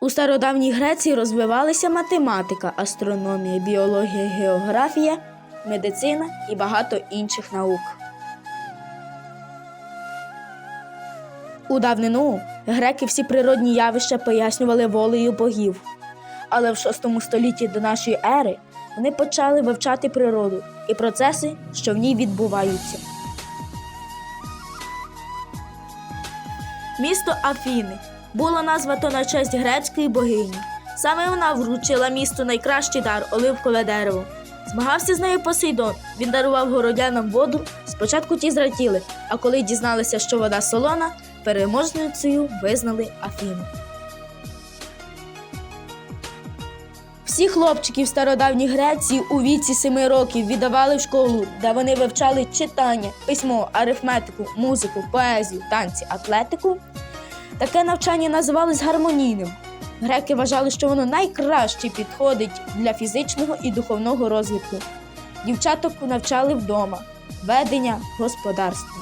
У стародавній Греції розвивалися математика, астрономія, біологія, географія, медицина і багато інших наук. У давнину греки всі природні явища пояснювали волею богів. Але в VI столітті до нашої ери вони почали вивчати природу і процеси, що в ній відбуваються. Місто Афіни було названо на честь грецької богині. Саме вона вручила місту найкращий дар оливкове дерево. Змагався з нею Посейдон. Він дарував городянам воду. Спочатку ті зраділи, а коли дізналися, що вода солона, переможницею визнали Афіну. Всі хлопчиків стародавній Греції у віці семи років віддавали в школу, де вони вивчали читання, письмо, арифметику, музику, поезію, танці, атлетику. Таке навчання називалось гармонійним. Греки вважали, що воно найкраще підходить для фізичного і духовного розвитку. Дівчаток навчали вдома, ведення господарства.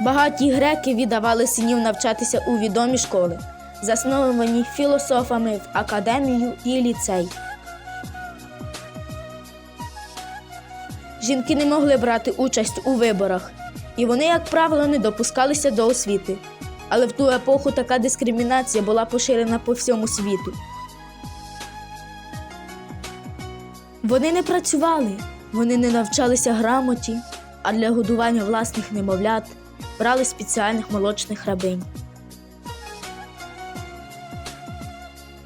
Багаті греки віддавали синів навчатися у відомі школи, засновані філософами в академію і ліцей. Жінки не могли брати участь у виборах, і вони, як правило, не допускалися до освіти. Але в ту епоху така дискримінація була поширена по всьому світу. Вони не працювали, вони не навчалися грамоті, а для годування власних немовлят брали спеціальних молочних рабинь.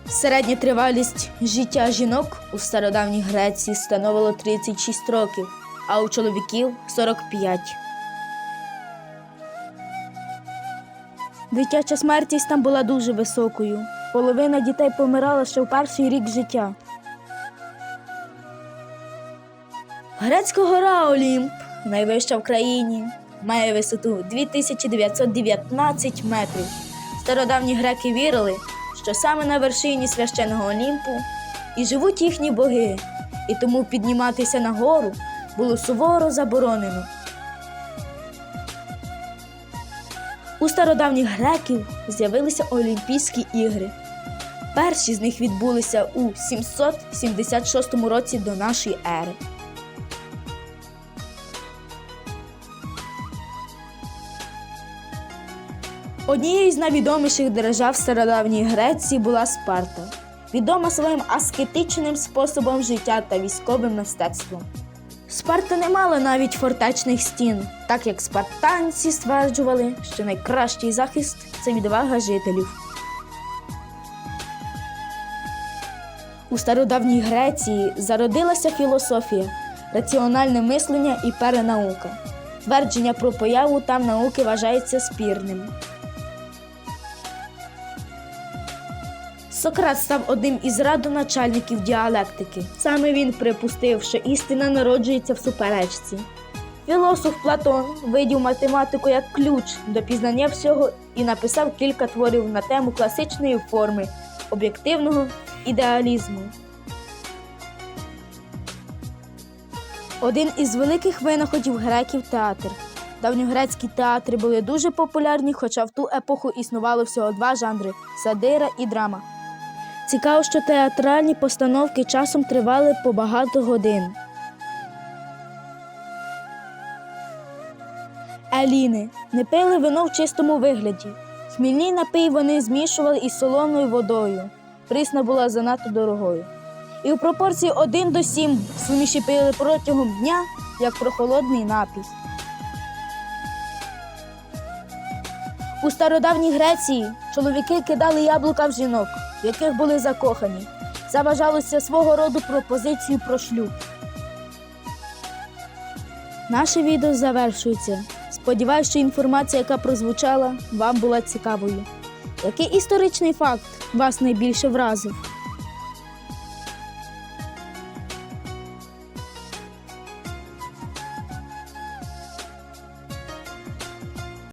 Середня тривалість життя жінок у стародавній Греції становило 36 років, а у чоловіків 45. Дитяча смертність там була дуже високою. Половина дітей помирала ще в перший рік життя. Грецька гора Олімп, найвища в країні, має висоту 2919 метрів. Стародавні греки вірили, що саме на вершині священного Олімпу і живуть їхні боги, і тому підніматися на гору було суворо заборонено. У стародавніх греків з'явилися Олімпійські ігри. Перші з них відбулися у 776 році до нашої ери. Однією з найвідоміших держав стародавньої Греції була Спарта, відома своїм аскетичним способом життя та військовим мистецтвом. Спарта не мала навіть фортечних стін, так як спартанці стверджували, що найкращий захист це відвага жителів. У стародавній Греції зародилася філософія, раціональне мислення і перенаука. Твердження про появу там науки вважається спірним. Сократ став одним із радоначальників діалектики. Саме він припустив, що істина народжується в суперечці. Філософ Платон видів математику як ключ до пізнання всього і написав кілька творів на тему класичної форми об'єктивного ідеалізму. Один із великих винаходів греків театр. Давньогрецькі театри були дуже популярні, хоча в ту епоху існувало всього два жанри сатира і драма. Цікаво, що театральні постановки часом тривали по багато годин. Еліни не пили вино в чистому вигляді. Хмільний напій вони змішували із солоною водою. Прісна була занадто дорогою. І у пропорції 1 до 7 суміші пили протягом дня, як прохолодний напій. У стародавній Греції чоловіки кидали яблука в жінок, в яких були закохані. Це вважалося свого роду пропозицію про шлюб. Наше відео завершується. Сподіваюсь, що інформація, яка прозвучала, вам була цікавою. Який історичний факт вас найбільше вразив?